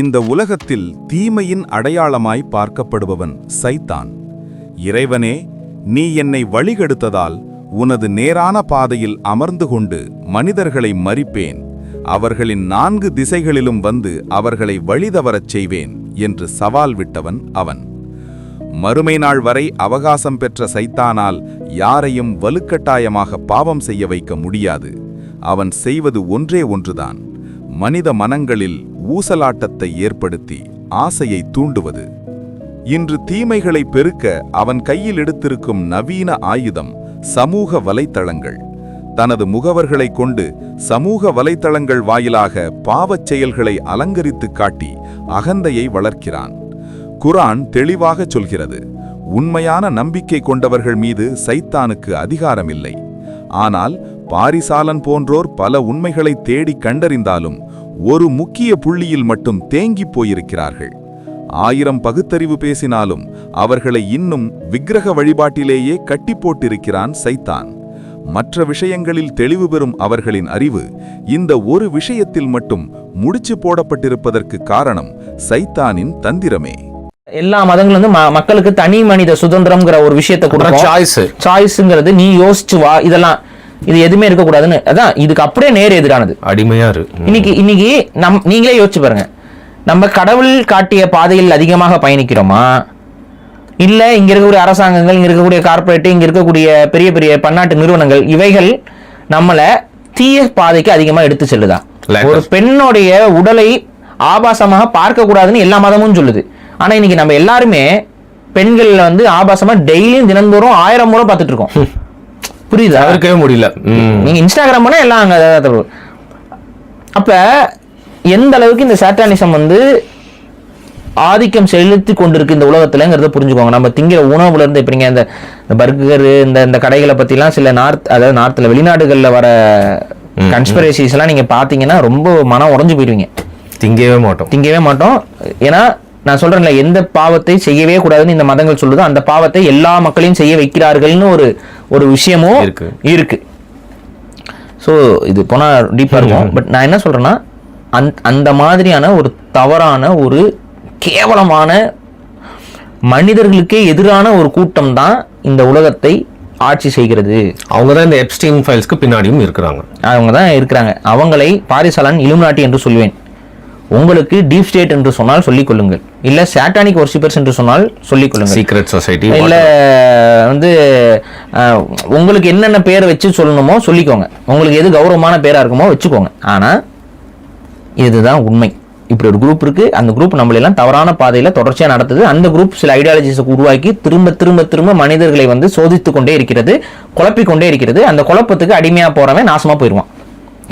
இந்த உலகத்தில் தீமையின் அடையாளமாய் பார்க்கப்படுபவன் சைத்தான். இறைவனே நீ என்னை வழிகெடுத்ததால் உனது நேரான பாதையில் அமர்ந்து கொண்டு மனிதர்களை மறிப்பேன். அவர்களின் நான்கு திசைகளிலும் வந்து அவர்களை வழிதவரச் செய்வேன் என்று சவால் விட்டவன் அவன். மறுமை நாள் வரை அவகாசம் பெற்ற சைத்தானால் யாரையும் வலுக்கட்டாயமாக பாவம் செய்ய வைக்க முடியாது. அவன் செய்வது ஒன்றே ஒன்றுதான். மனித மனங்களில் ஊசலாட்டத்தை ஏற்படுத்தி ஆசையை தூண்டுவது. இன்று தீமைகளை பெருக்க அவன் கையில் எடுத்திருக்கும் நவீன ஆயுதம் சமூக வலைத்தளங்கள். தனது முகவர்களை கொண்டு சமூக வலைத்தளங்கள் வாயிலாக பாவச் செயல்களை அலங்கரித்து காட்டி அகந்தையை வளர்க்கிறான். குரான் தெளிவாக சொல்கிறது உண்மையான நம்பிக்கை கொண்டவர்கள் மீது சைத்தானுக்கு அதிகாரமில்லை. ஆனால் பாரிசாலன் போன்றோர் பல உண்மைகளை தேடி கண்டறிந்தாலும் ஒரு முக்கிய புள்ளியில் மட்டும் தேங்கிப் போயிருக்கிறார்கள். ஆயிரம் பகுத்தறிவு பேசினாலும் அவர்களை இன்னும் விக்கிரக வழிபாட்டிலேயே கட்டி போட்டிருக்கிறான் சைத்தான். மற்ற விஷயங்களில் தெளிவு பெறும் அவர்களின் அறிவு இந்த ஒரு விஷயத்தில் மட்டும் முடிச்சு போடப்பட்டிருப்பதற்கு காரணம் சைத்தானின் தந்திரமே. எல்லா மதங்களும் வந்து மக்களுக்கு தனி மனித சுதந்திரம்ங்கிற ஒரு விஷயத்தை கொடுக்கும் சாய்ஸ் சாய்ஸ்ங்கிறது நீ யோசிச்சு வா இதெல்லாம் இது எதுவுமே இருக்கக்கூடாதுன்னு. அதான் இதுக்கு அப்படியே நேர் எதிரானது. அடிமையா இரு. ம். இன்னைக்கு இன்னைக்கு நம் நீங்களே யோசிச்சு பாருங்க. நம்ம கடவுள் காட்டிய பாதையில் அதிகமாக பயணிக்கிறோமா? இல்ல இங்க இருக்கக்கூடிய அரசாங்கங்கள் இங்க இருக்கக்கூடிய கார்ப்பரேட் இங்க இருக்கக்கூடிய பெரிய பெரிய பன்னாட்டு நிறுவனங்கள் இவைகள் நம்மளை தீய பாதைக்கு அதிகமா எடுத்து செல்லுதா? ஒரு பெண்ணுடைய உடலை ஆபாசமாக பார்க்க கூடாதுன்னு எல்லா மதமும் சொல்லுது. ஆனா இன்னைக்கு நம்ம எல்லாருமே பெண்கள் வந்து ஆபாசமா டெய்லியும் தினந்தோறும் ஆயிரம் முறை பார்த்துட்டு இருக்கோம். புரியுதா? தவிர்க்கவே முடியல. நீங்க இன்ஸ்டாகிராம் பண்ணா எல்லாம் அங்க. அப்ப எந்த அளவுக்கு இந்த சாட்டானிசம் வந்து ஆதிக்கம் செலுத்தி கொண்டிருக்கு இந்த உலகத்துலங்கிறத புரிஞ்சுக்கோங்க. நம்ம திங்கிற உணவுல இருந்து இப்ப நீங்க இந்த பர்கர் இந்த இந்த கடைகளை பத்திலாம் சில நார்த் அதாவது நார்த்ல வெளிநாடுகள்ல வர கன்ஸ்பிரசிஸ் எல்லாம் நீங்க பாத்தீங்கன்னா ரொம்ப மனம் உடைஞ்சு போயிருவீங்க. திங்கவே மாட்டோம். திங்கவே மாட்டோம். ஏன்னா நான் சொல்றேன்ல எந்த பாவத்தை செய்யவே கூடாதுன்னு இந்த மதங்கள் சொல்லுதோ. அந்த பாவத்தை எல்லா மக்களையும் செய்ய வைக்கிறார்கள்னு ஒரு ஒரு விஷயமும் இருக்கு. இருக்கு. ஸோ இது போனா டீப்பா இருக்கும். பட் நான் என்ன சொல்றேன்னா அந் அந்த மாதிரியான ஒரு தவறான ஒரு கேவலமான மனிதர்களுக்கே எதிரான ஒரு கூட்டம் தான் இந்த உலகத்தை ஆட்சி செய்கிறது. அவங்க தான் இந்த எப்ஸ்டீன் ஃபைல்ஸ்க்கு பின்னாடியும் இருக்கிறாங்க. அவங்க தான் இருக்கிறாங்க. அவங்களை பாரிசாலன் இலுமினாட்டி என்று சொல்வேன். உங்களுக்கு டீப் ஸ்டேட் என்று சொன்னால் சொல்லிக் கொள்ளுங்கள் இல்ல சாட்டானிக் ஒர்ஷிப்பர்ஸ் என்று சொன்னால் சொல்லிக் கொள்ளுங்கள் சீக்ரெட் சொசைட்டி இல்ல வந்து உங்களுக்கு என்னென்ன பேர் வச்சு சொல்லணுமோ சொல்லிக்கோங்க. உங்களுக்கு எது கௌரவமான பேரா இருக்குமோ வச்சுக்கோங்க. ஆனா இதுதான் உண்மை. இப்படி ஒரு குரூப் இருக்கு. அந்த குரூப் நம்மள எல்லாம் தவறான பாதையில தொடர்ச்சியா நடத்துது. அந்த குரூப் சில ஐடியாலஜிஸை உருவாக்கி திரும்ப திரும்ப திரும்ப மனிதர்களை வந்து சோதித்து கொண்டே இருக்கிறது குழப்பிக் கொண்டே இருக்கிறது. அந்த குழப்பத்துக்கு அடிமையா போறவன் நாசமா போயிடுவான்.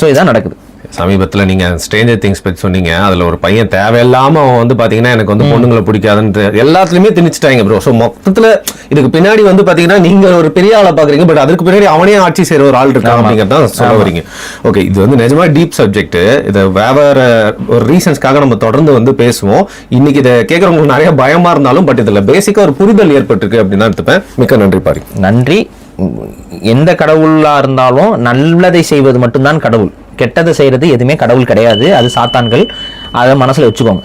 ஸோ இதான் நடக்குது. சமீபத்துல நீங்க ஸ்ட்ரேஞ்சர் திங்ஸ் பத்தி சொன்னீங்க. அதுல ஒரு பையன் தேவையில்லாம அவன் வந்து பாத்தீங்கன்னா எனக்கு வந்து பொண்ணுங்களை பிடிக்காதுன்ட்டு எல்லாத்துலயுமே திணிச்சிட்டாங்க ப்ரோ ஸோ மொத்தத்துல இதுக்கு பின்னாடி வந்து பாத்தீங்கன்னா நீங்க ஒரு பெரிய ஆளை பாக்குறீங்க. பட் அதுக்கு பின்னாடி அவனே ஆட்சி செய்யற ஒரு ஆள் இருக்கான் அப்படிங்கறத சொல்ல வரீங்க. ஓகே இது வந்து நிஜமா டீப் சப்ஜெக்ட் இதை வேற ஒரு ரீசன்ஸ்க்காக நம்ம தொடர்ந்து வந்து பேசுவோம். இன்னைக்கு இதை கேட்கறவங்களுக்கு நிறைய பயமா இருந்தாலும் பட் இதுல பேசிக்கா ஒரு புரிதல் ஏற்பட்டிருக்கு அப்படின்னு தான் எடுத்துப்பேன். மிக்க நன்றி பாரி. நன்றி. எந்த கடவுளா இருந்தாலும் நல்லதை செய்வது மட்டும்தான் கடவுள். கெட்டதை செய்யறது எதுவுமே கடவுள் கிடையாது. அது சாத்தான்கள். அதை மனசுல வச்சுக்கோங்க.